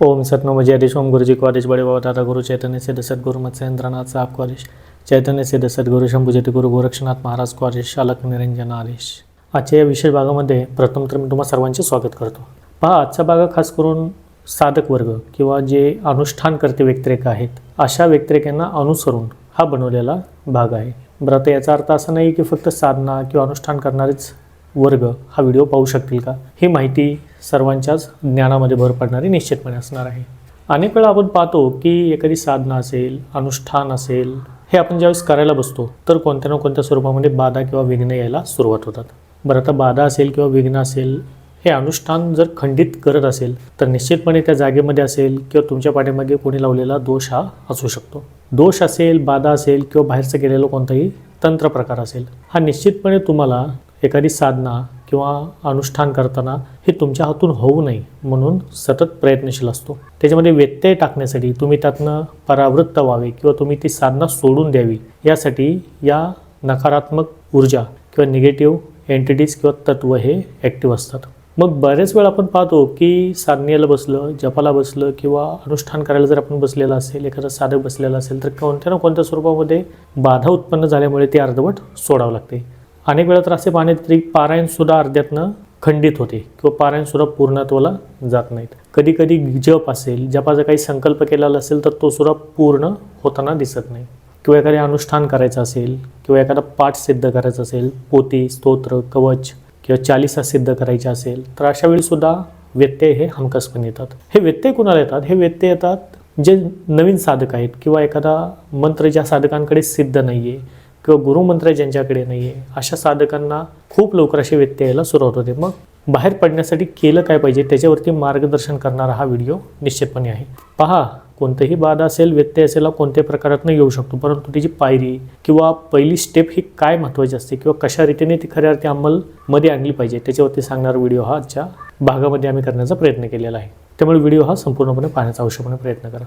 ओम सतनम जयदेश ओम गुरुजी कॉलेज बड़े बाबा दादा गुरु चैतन्य सिद्ध सदगुरु मत्स्येंद्रनाथ साहब कॉलेज चैतन्य सिद्ध सद्गुरु शंभूजती गुरु गोरक्षनाथ महाराज कॉलेज शालक निरंजन आदेश। आजच्या या विशेष भागामध्ये प्रथम तर मी तुम्हा सर्वांचे स्वागत करतो. पहा आजचा भाग खास करून साधक वर्ग किंवा जे अनुष्ठान करते व्यक्तिरेखा आहेत अशा व्यक्तिरेखांना अनुसरून हा बनवलेला भाग आहे. बरं आता याचा अर्थ असा नाही की फक्त साधना किंवा अनुष्ठान करणारेच वर्ग हा व्हिडिओ पाहू शकतील का? ही माहिती सर्वांच्याच ज्ञानामध्ये भर पडणारी निश्चितपणे असणार आहे. अनेक वेळा आपण पाहतो की एखादी साधना असेल अनुष्ठान असेल हे आपण ज्यावेळेस करायला बसतो तर कोणत्या ना कोणत्या स्वरूपामध्ये बाधा किंवा विघ्न यायला सुरुवात होतात. बरं आता बाधा असेल किंवा विघ्न असेल हे अनुष्ठान जर खंडित करत असेल तर निश्चितपणे त्या जागेमध्ये असेल किंवा तुमच्या पाठीमागे कोणी लावलेला दोष हा असू शकतो. दोष असेल बाधा असेल किंवा बाहेरचं केलेलं कोणताही तंत्र प्रकार असेल हा निश्चितपणे तुम्हाला एखादी साधना किंवा अनुष्ठान करताना हे तुमच्या हातून होऊ नये म्हणून सतत प्रयत्नशील असतो. त्याच्यामध्ये व्यत्यय टाकण्यासाठी तुम्ही त्यातनं परावृत्त व्हावे किंवा तुम्ही ती साधना सोडून द्यावी यासाठी या नकारात्मक ऊर्जा किंवा निगेटिव्ह एंटिटीज किंवा तत्व हे ॲक्टिव्ह असतात. मग बरेच वेळा आपण पाहतो की साधनेला बसलं जपाला बसलं किंवा अनुष्ठान करायला जर आपण बसलेलं असेल एखादा साधक बसलेला असेल तर कोणत्या ना कोणत्या स्वरूपामध्ये बाधा उत्पन्न झाल्यामुळे ते अर्धवट सोडावं लागते. अनेक वेळा तर असे पाहण्यात तरी पारायणसुद्धा अर्ध्यातनं खंडित होते किंवा पारायणसुद्धा पूर्णत्वाला जात नाहीत. कधी कधी जप असेल जपाचा काही संकल्प केलेला असेल तर तो सुद्धा पूर्ण होताना दिसत नाही. किंवा एखादे अनुष्ठान करायचं असेल किंवा एखादा पाठ सिद्ध करायचा असेल पोती स्तोत्र कवच किंवा चालिसा सिद्ध करायची असेल तर अशा वेळीसुद्धा व्यत्यय हे हमखासपणे येतात. हे व्यत्यय कुणाला येतात? हे व्यत्यय येतात जे नवीन साधक आहेत किंवा एखादा मंत्र ज्या साधकांकडे सिद्ध नाही आहे किंवा गुरुमंत्र ज्यांच्याकडे नाही आहे अशा साधकांना खूप लवकर असे व्यत्यय यायला सुरुवात होते. मग बाहेर पडण्यासाठी केलं काय पाहिजे? त्याच्यावरती मार्गदर्शन करणारा हा व्हिडिओ निश्चितपणे आहे. पहा कोणतंही बाधा असेल व्यत्यय असेल हा कोणत्याही प्रकारातनं येऊ शकतो. परंतु तिची पायरी किंवा पहिली स्टेप ही काय महत्त्वाची असते किंवा कशा रीतीने ती खऱ्या अर्थी अंमलमध्ये आणली पाहिजे त्याच्यावरती सांगणारा व्हिडिओ हा आजच्या भागामध्ये आम्ही करण्याचा प्रयत्न केलेला आहे. त्यामुळे व्हिडिओ हा संपूर्णपणे पाहण्याचा आवश्यकपणे प्रयत्न करा.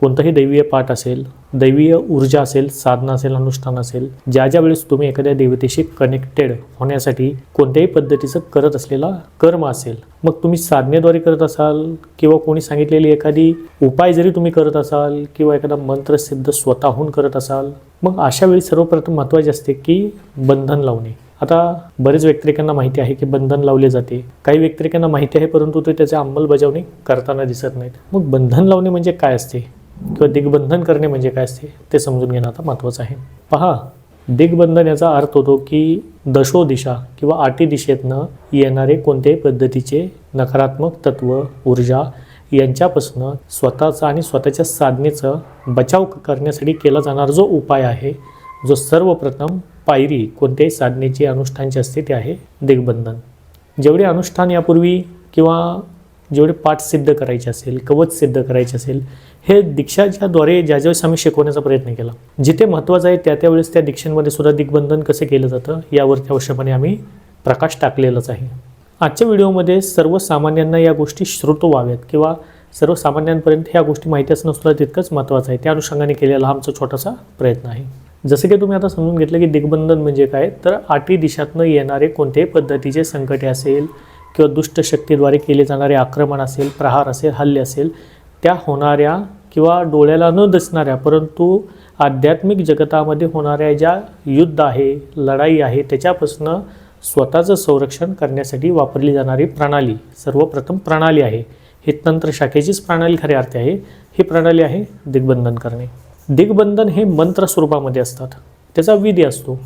कोणताही दैवीय पाठ असेल दैवीय ऊर्जा असेल साधना असेल अनुष्ठान असेल ज्या ज्या वेळेस तुम्ही एखाद्या देवतेशी कनेक्टेड होण्यासाठी कोणत्याही पद्धतीचं करत असलेला कर्म असेल मग तुम्ही साधनेद्वारे करत असाल किंवा कोणी सांगितलेली एखादी उपाय जरी तुम्ही करत असाल किंवा एखादा मंत्र सिद्ध स्वतःहून करत असाल मग अशा वेळी सर्वप्रथम महत्त्वाचे असते की बंधन लावणे. आता बरेच व्यक्तिरेखांना माहिती आहे की बंधन लावले जाते. काही व्यक्तिरेखांना माहिती आहे परंतु ते त्याची अंमलबजावणी करताना दिसत नाहीत. मग बंधन लावणे म्हणजे काय असते? किंवा दिग्बंधन करणे म्हणजे काय असते ते समजून घेणं आता महत्त्वाचं आहे. पहा दिग्बंधन याचा अर्थ होतो की दशो दिशा किंवा आटी दिशेतनं येणारे कोणत्याही पद्धतीचे नकारात्मक तत्व ऊर्जा यांच्यापासून स्वतःचा आणि स्वतःच्या साधनेचं बचाव करण्यासाठी केला जाणारा जो उपाय आहे जो सर्वप्रथम पायरी कोणत्याही साधनेची अनुष्ठानची असते ते आहे दिग्बंधन. जेवढे अनुष्ठान यापूर्वी किंवा जेवढे पाठ सिद्ध करायचे असेल कवच सिद्ध करायचे असेल हे दीक्षाच्याद्वारे ज्या ज्यावेळेस आम्ही शिकवण्याचा प्रयत्न केला जिथे महत्त्वाचं आहे त्या त्यावेळेस त्या दीक्षांमध्ये सुद्धा दिग्बंधन कसं केलं जातं यावरती अवश्यपणे आम्ही प्रकाश टाकलेलाच आहे. आजच्या व्हिडिओमध्ये सर्वसामान्यांना या गोष्टी श्रोतो व्हाव्यात किंवा सर्वसामान्यांपर्यंत ह्या गोष्टी माहिती असणं सुद्धा तितकंच महत्त्वाचं आहे. त्या अनुषंगाने केलेला हा आमचा छोटासा प्रयत्न आहे. जसं की तुम्ही आता समजून घेतलं की दिग्बंधन म्हणजे काय तर आठी दिशातनं येणारे कोणत्याही पद्धतीचे संकटे असेल किंवा दुष्ट शक्तीद्वारे केले जाणारे आक्रमण असेल प्रहार असेल हल्ले असेल त्या होणाऱ्या किंवा डोळ्याला न दिसणाऱ्या परंतु आध्यात्मिक जगतामध्ये होणाऱ्या ज्या युद्ध आहे लढाई आहे त्याच्यापासून स्वतःचं संरक्षण करण्यासाठी वापरली जाणारी प्रणाली. सर्वप्रथम प्रणाली आहे. ही तंत्र शाखेचीच प्रणाली खऱ्या अर्थी आहे. ही प्रणाली आहे दिग्बंधन करणे. दिग्बंधन हे मंत्र स्वरूपामध्ये असतात. त्याचा विधी असतो.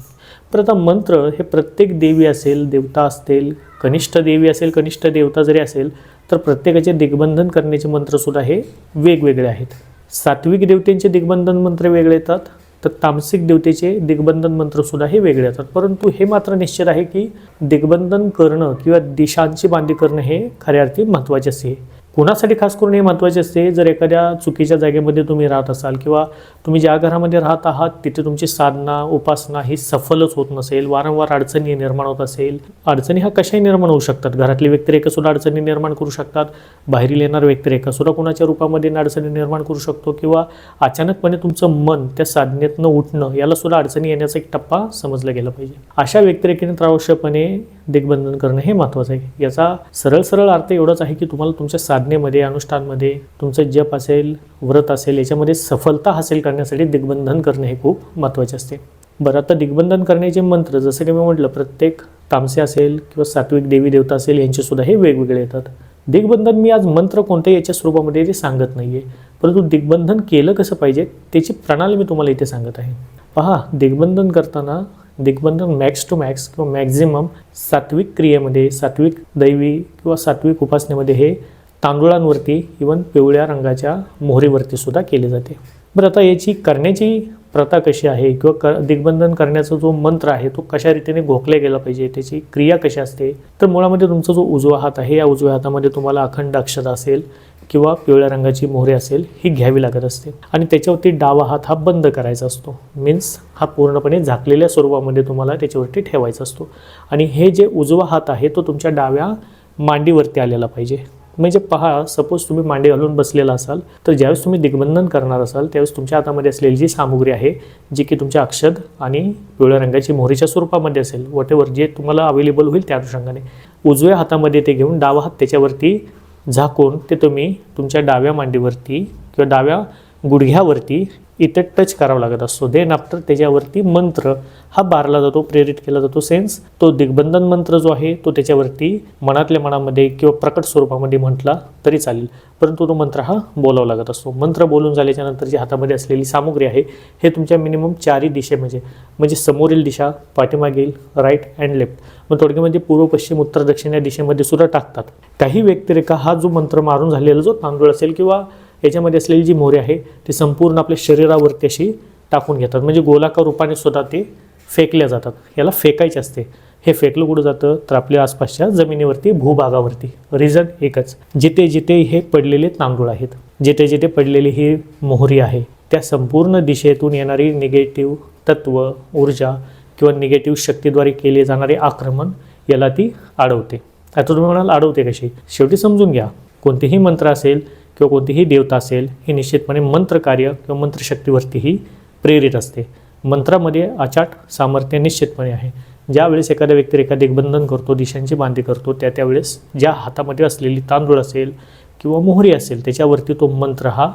प्रथम मंत्र हे प्रत्येक देवी असेल देवता असतील कनिष्ठ देवी असेल कनिष्ठ देवता जरी असेल तर प्रत्येकाचे दिग्बंधन करण्याचे मंत्रसुद्धा हे वेगवेगळे आहेत. सात्विक देवतेंचे दिग्बंधन मंत्र वेगळे येतात तर तामसिक देवतेचे दिग्बंधन मंत्रसुद्धा हे वेगळे येतात. परंतु हे मात्र निश्चित आहे की दिग्बंधन करणं किंवा दिशांची बांधी करणं हे खऱ्या अर्थी महत्त्वाचे असते कुणासाठी खास करून हे महत्त्वाचे असते? जर एखाद्या चुकीच्या जागेमध्ये तुम्ही राहत असाल किंवा तुम्ही ज्या घरामध्ये राहत आहात तिथे तुमची साधना उपासना ही सफलच होत नसेल वारंवार अडचणी निर्माण होत असेल. अडचणी ह्या कशाही निर्माण होऊ शकतात. घरातली व्यक्तिरेखासुद्धा अडचणी निर्माण करू शकतात. बाहेरील येणार व्यक्तिरेखासुद्धा कुणाच्या रूपामध्ये अडचणी निर्माण करू शकतो किंवा अचानकपणे तुमचं मन त्या साधनेतनं उठणं याला सुद्धा अडचणी येण्याचा एक टप्पा समजला गेला पाहिजे. अशा व्यक्तिरेखेने त्रावश्यपणे दिग्बंधन करणं हे महत्त्वाचं आहे. याचा सरळ सरळ अर्थ एवढाच आहे की तुम्हाला तुमच्या साध साधनेमध्ये अनुष्ठानमध्ये तुमचं जप असेल व्रत असेल याच्यामध्ये सफलता हासिल करण्यासाठी दिग्बंधन करणे हे खूप महत्त्वाचे असते. बरं आता दिग्बंधन करण्याचे मंत्र जसं की मी म्हटलं प्रत्येक तामसे असेल किंवा सात्विक देवी देवता असेल यांचेसुद्धा हे वेगवेगळे येतात. दिग्बंधन मी आज मंत्र कोणते याच्या स्वरूपामध्ये ते सांगत नाही आहे परंतु दिग्बंधन केलं कसं पाहिजे त्याची प्रणाली मी तुम्हाला इथे सांगत आहे. पहा दिग्बंधन करताना दिग्बंधन मॅक्स टू मॅक्स किंवा मॅक्झिमम सात्विक क्रियेमध्ये सात्विक दैवी किंवा सात्विक उपासनेमध्ये हे तांदुळांवरती इवन पिवळ्या रंगाच्या मोहरीवरती सुद्धा केली जाते. बरं आता याची करण्याची प्रथा कशी आहे? किंवा क दिग्बंधन करण्याचा जो मंत्र आहे तो कशा रीतीने घोकला गेला पाहिजे? त्याची क्रिया कशी असते? तर मुळामध्ये तुमचा जो उजवा हात आहे या उजव्या हातामध्ये तुम्हाला अखंड अक्षर असेल किंवा पिवळ्या रंगाची मोहरी असेल ही घ्यावी लागत असते. आणि त्याच्यावरती डावा हात हा बंद करायचा असतो. मीन्स हा पूर्णपणे झाकलेल्या स्वरूपामध्ये तुम्हाला त्याच्यावरती ठेवायचा असतो. आणि हे जे उजवा हात आहे तो तुमच्या डाव्या मांडीवरती आलेला पाहिजे. म्हणजे पहा सपोज तुम्ही मांडी घालून बसलेला असाल तर ज्यावेळेस तुम्ही दिग्बंधन करणार असाल त्यावेळेस तुमच्या हातामध्ये असलेली जी सामुग्री आहे जी की तुमच्या अक्षद आणि पिवळ्या रंगाची मोहरीच्या स्वरूपामध्ये असेल वॉटेवर जे तुम्हाला अवेलेबल होईल त्या अनुषंगाने. उजव्या हातामध्ये ते घेऊन डावा हात त्याच्यावरती झाकून ते तुम्ही तुमच्या डाव्या मांडीवरती किंवा डाव्या गुडघ्यावरती इथे टच करावा लागत असतो. देन आफ्टर त्याच्यावरती मंत्र हा बारला जातो प्रेरित केला जातो सेन्स तो दिग्बंधन मंत्र जो आहे तो त्याच्यावरती मनातल्या मनामध्ये किंवा प्रकट स्वरूपामध्ये म्हटला तरी चालेल. परंतु तो मंत्र हा बोलावा लागत असतो. मंत्र बोलून झाल्याच्यानंतर जी हातामध्ये असलेली सामुग्री आहे हे तुमच्या मिनिमम चारही दिशे म्हणजे म्हणजे समोरील दिशा पाठीमागील राईट अँड लेफ्ट मग थोडक्यामध्ये पूर्व पश्चिम उत्तर दक्षिण या दिशेमध्ये सुद्धा टाकतात. काही व्यक्तिरेखा हा जो मंत्र मारून झालेला जो तांदूळ असेल किंवा याच्यामध्ये असलेली जी मोहरी आहे ती संपूर्ण आपल्या शरीरावरती अशी टाकून घेतात. म्हणजे गोलाकार रूपाने सुद्धा ते फेकल्या जातात. याला फेकायचे असते. हे फेकलं कुठं जातं? तर आपल्या आसपासच्या जमिनीवरती भूभागावरती. रिझन एकच. जिथे जिथे हे पडलेले तांदूळ आहेत जिथे जिथे पडलेली ही मोहरी आहे त्या संपूर्ण दिशेतून येणारी निगेटिव्ह तत्व ऊर्जा किंवा निगेटिव्ह शक्तीद्वारे केले जाणारे आक्रमण याला ती अडवते आता तुम्ही म्हणाल अडवते कशी? शेवटी समजून घ्या. कोणतेही मंत्र असेल किंवा कोणतीही देवता असेल हे निश्चितपणे मंत्रकार्य किंवा मंत्रशक्तीवरतीही प्रेरित असते. मंत्रामध्ये अचाट सामर्थ्य निश्चितपणे आहे. ज्यावेळेस एखाद्या व्यक्ती एखादे बंधन करतो दिशांची बांधी करतो त्या त्यावेळेस ज्या हातामध्ये असलेली तांदूळ असेल किंवा मोहरी असेल त्याच्यावरती तो मंत्र हा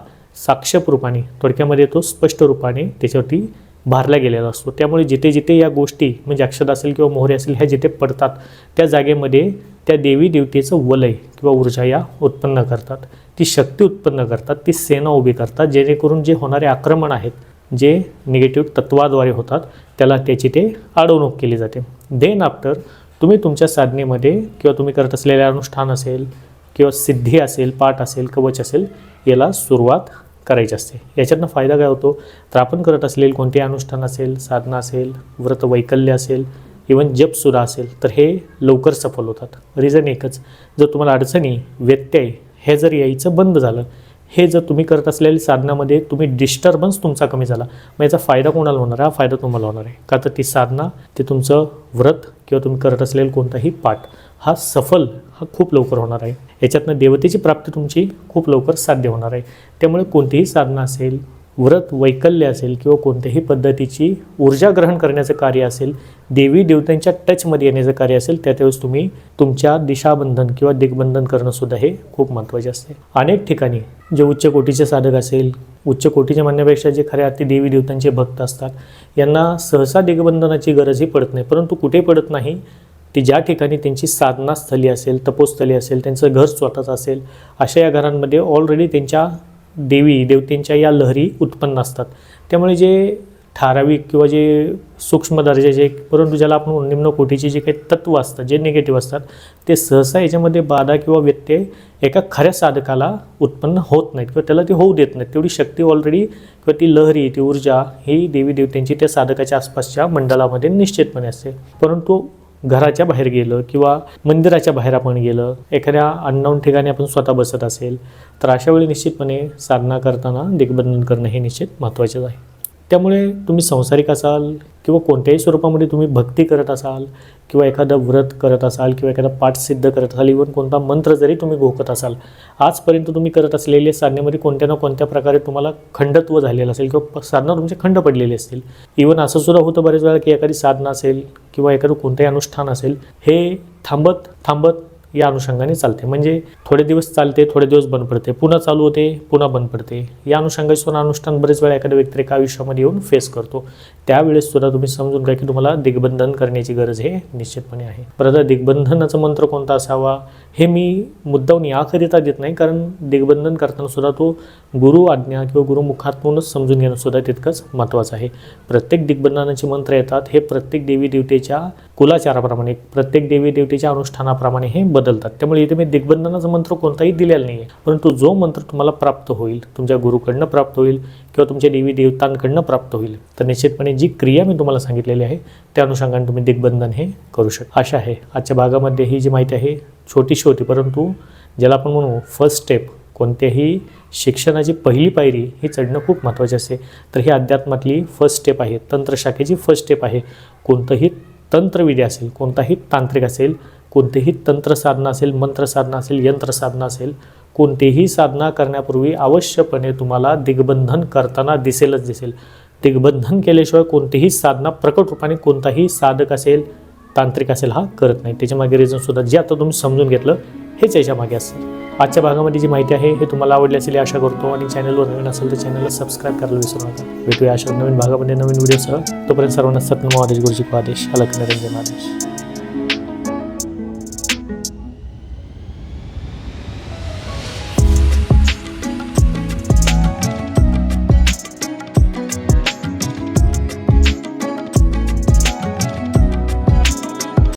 साक्षप रूपाने थोडक्यामध्ये तो स्पष्ट रूपाने त्याच्यावरती भारला गेलेला असतो. त्यामुळे जिथे जिथे या गोष्टी म्हणजे अक्षद असेल किंवा मोहरी असेल ह्या जिथे पडतात त्या जागेमध्ये त्या देवी देवतेचं वलय किंवा ऊर्जा या उत्पन्न करतात. ती शक्ती उत्पन्न करतात ती सेना उभी करतात जेणेकरून जे होणारे आक्रमण आहेत जे निगेटिव्ह तत्वाद्वारे होतात त्याला त्याची ते अडवणूक केली जाते. देन आफ्टर तुम्ही तुमच्या साधनेमध्ये किंवा तुम्ही करत असलेले अनुष्ठान असेल किंवा सिद्धी असेल पाठ असेल कवच असेल याला सुरुवात करायची असते. याच्यातनं फायदा काय होतो? तर आपण करत असलेले कोणतेही अनुष्ठान असेल साधना असेल व्रत वैकल्य असेल इवन जपसुद्धा असेल तर हे लवकर सफल होतात. रिझन एकच जर तुम्हाला अडचणी व्यत्यय हे जर यायचं बंद झालं हे जर तुम्ही करत असलेल्या साधनामध्ये तुम्ही डिस्टर्बन्स तुमचा कमी झाला. मग याचा फायदा कोणाला होणार? आहे हा फायदा तुम्हाला होणार आहे. का तर ती साधना ते तुमचं व्रत किंवा तुम्ही करत असलेलं कोणताही पाठ हा सफल हा खूप लवकर होणार आहे. याच्यातनं देवतेची प्राप्ती तुमची खूप लवकर साध्य होणार आहे. त्यामुळे कोणतीही साधना असेल व्रत वैकल्य असेल किंवा कोणत्याही पद्धतीची ऊर्जा ग्रहण करण्याचं कार्य असेल देवी देवतांच्या टचमध्ये येण्याचं कार्य असेल त्या त्यावेळेस तुम्ही तुमच्या दिशाबंधन किंवा दिग्बंधन करणं सुद्धा हे खूप महत्त्वाचे असते. अनेक ठिकाणी जे उच्च कोटीचे साधक असेल उच्च कोटीच्या म्हणण्यापेक्षा जे खऱ्या अर्थी देवी देवतांचे भक्त असतात यांना सहसा दिग्बंधनाची गरजही पडत नाही परंतु कुठे पडत नाही ती ज्या ठिकाणी त्यांची साधनास्थली असेल तपोस्थली असेल त्यांचं घर स्वतःचं असेल अशा या घरांमध्ये ऑलरेडी त्यांच्या देवी देवतेंच्या या लहरी उत्पन्न असतात. त्यामुळे जे ठराविक किंवा जे सूक्ष्म दर्जाचे परंतु ज्याला आपण निम्न कोटीचे जे काही तत्व असतात जे निगेटिव्ह असतात ते सहसा याच्यामध्ये बाधा किंवा व्यत्यय एका खऱ्या साधकाला उत्पन्न होत नाहीत किंवा त्याला ते होऊ देत नाहीत. तेवढी शक्ती ऑलरेडी किंवा ती लहरी ती ऊर्जा ही देवी देवतेंची त्या साधकाच्या आसपासच्या मंडळामध्ये निश्चितपणे असते. परंतु घराच्या बाहेर गेलं किंवा मंदिराच्या बाहेर आपण गेलं एखाद्या अननाऊन ठिकाणी आपण स्वतः बसत असेल तर अशा वेळी निश्चितपणे साधना करताना दिग्बंधन करणं हे निश्चित महत्त्वाचेच आहे. त्यामुळे तुम्ही संसारिक असाल किंवा कोणत्याही स्वरूपामध्ये तुम्ही भक्ती करत असाल किंवा एखादं व्रत करत असाल किंवा एखादा पाठ सिद्ध करत असाल इवन कोणता मंत्र जरी तुम्ही घोकत असाल आजपर्यंत तुम्ही करत असलेल्या साधनेमध्ये कोणत्या ना कोणत्या प्रकारे तुम्हाला खंडत्व झालेलं असेल किंवा साधना तुमचे खंड पडलेले असतील. इवन असं सुद्धा होतं बरेच वेळा की एखादी साधना असेल किंवा एखादं कोणतंही अनुष्ठान असेल हे थांबत थांबत या अनुषंगाने चालते. म्हणजे थोडे दिवस चालते थोडे दिवस बंद पडते. पुन्हा चालू होते पुन्हा बंद पडते. या अनुषंगाचे सुद्धा अनुष्ठान बरेच वेळा एखाद्या व्यक्ती आयुष्यामध्ये येऊन फेस करतो. त्यावेळेस सुद्धा तुम्ही समजून घ्या की तुम्हाला दिग्बंधन करण्याची गरज हे निश्चितपणे आहे. परत दिग्बंधनाचा मंत्र कोणता असावा हे मी मुद्दाहून याकरिता देत नाही. कारण दिग्बंधन करताना सुद्धा तो गुरु आज्ञा किंवा गुरुमुखातूनच समजून घेणं सुद्धा तितकंच महत्त्वाचं आहे. प्रत्येक दिग्बंधनाचे मंत्र येतात. हे प्रत्येक देवी देवतेच्या कुलाचाराप्रमाणे प्रत्येक देवी देवतेच्या अनुष्ठानाप्रमाणे हे बदलतात. त्यामुळे इथे मी दिग्बंधनाचा मंत्र कोणताही दिलेला नाही आहे परंतु जो मंत्र तुम्हाला प्राप्त होईल तुमच्या गुरुकडनं प्राप्त होईल किंवा तुमच्या देवी देवतांकडनं प्राप्त होईल तर निश्चितपणे जी क्रिया मी तुम्हाला सांगितलेली आहे त्या अनुषंगाने तुम्ही दिग्बंधन हे करू शकता. आशा आहे आजच्या भागामध्ये ही जी माहिती आहे छोटीशी होती परंतु ज्याला आपण म्हणू फर्स्ट स्टेप कोणत्याही शिक्षणाची पहिली पायरी ही चढणं खूप महत्त्वाचे असते. तर ही अध्यात्मातली फर्स्ट स्टेप आहे तंत्रशाखेची फर्स्ट स्टेप आहे. कोणतंही तंत्रविधी असेल कोणताही तांत्रिक असेल कोणतेही तंत्रसाधना असेल मंत्रसाधना असेल यंत्रसाधना असेल कोणतीही साधना करण्यापूर्वी अवश्यपणे तुम्हाला दिग्बंधन करताना दिसेलच दिसेल. दिग्बंधन केल्याशिवाय कोणतीही साधना प्रकट रूपाने कोणताही साधक असेल तांत्रिक असेल हा करत नाही. त्याच्यामागे रिझनसुद्धा जे आता तुम्ही समजून घेतलं हेच याच्यामागे असेल आजच्या भागामध्ये जी माहिती आहे हे तुम्हाला आवडली असेल आशा करतो आणि चॅनलवर नवीन असेल तर चॅनलला सबस्क्राईब करायला विसरू नका. भेटूया अशा नवीन भागामध्ये नवीन व्हिडिओसह तोपर्यंत सर्वांना सत्नम आदेश गुरुजी आदेश अलग निरंजन आदेश